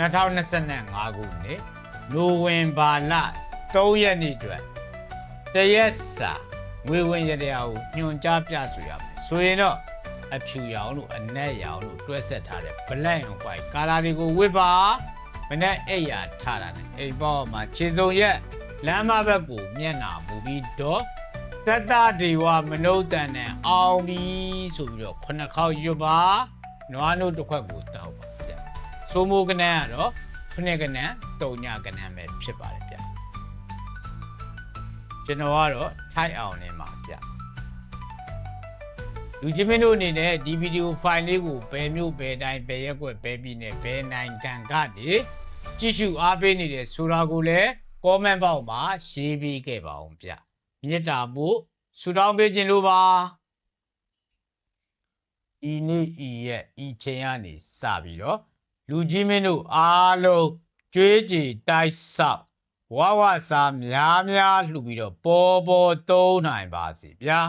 2025ခုနှစ်နိုဝင်ဘာလ3ရက်နေ့အတွက်တရက်စာငွေဝင်ရတရားကိုညွှန်ကြားပြဆိုရမယ်ဆိုရင်တော့အဖြူရောင်လို့အနက်ရောင်လို့တွဲဆက်ထားတဲ့ black and white ကာလာတွေကိုဝစ်ပါမနဲ့အိပ်ရာထားတာနဲ့အိမ်ပေါ်မှာခြေစုံရက်လမ်းမဘက်ကိုမျက်နှာမူပြီးတော့တတဒေဝမနုဿန်နဲ့အောင်ပြီးဆိုပြီးတော့ခုနှစ်ခေါက်ရွတ်ပါနွားနို့တစ်ခွက်ကိုတောက်ပါဗျ ဆိုမိုးကနန်းကတော့ခုနှစ်ကနန်းတုံညကနန်းပဲဖြစ်ပါတယ်ဗျကျွန်တော်ကတော့ထိုက်အောင်နေမှာဗျလူကြီးမင်းတို့အနေနဲ့ဒီဗီဒီယိုဖိုင်လေးကိုဘယ်မျိုးဘယ်တိုင်းဘယ်ရက်ကွက်ဘယ်ပြည်နယ်ဘယ်နိုင်ငံကနေကြည့်ရှုအားပေးနေတယ်ဆိုတာကိုလည်း comment box မှာရေးပေးခဲ့ပါအောင်ဗျမြစ်တာမှုဆူတောင်းပေးခြင်းလို့ပါဤနေ့ဤရက်ဤချိန်ကနေစပြီးတော့ လူကြီးမင်းတို့အားလုံးကြွေးကြည်တိုက်ဆောက်ဝဝစာများများလှူပြီးတော့ပေါ်ပေါ်သုံးနိုင်ပါစီဗျာ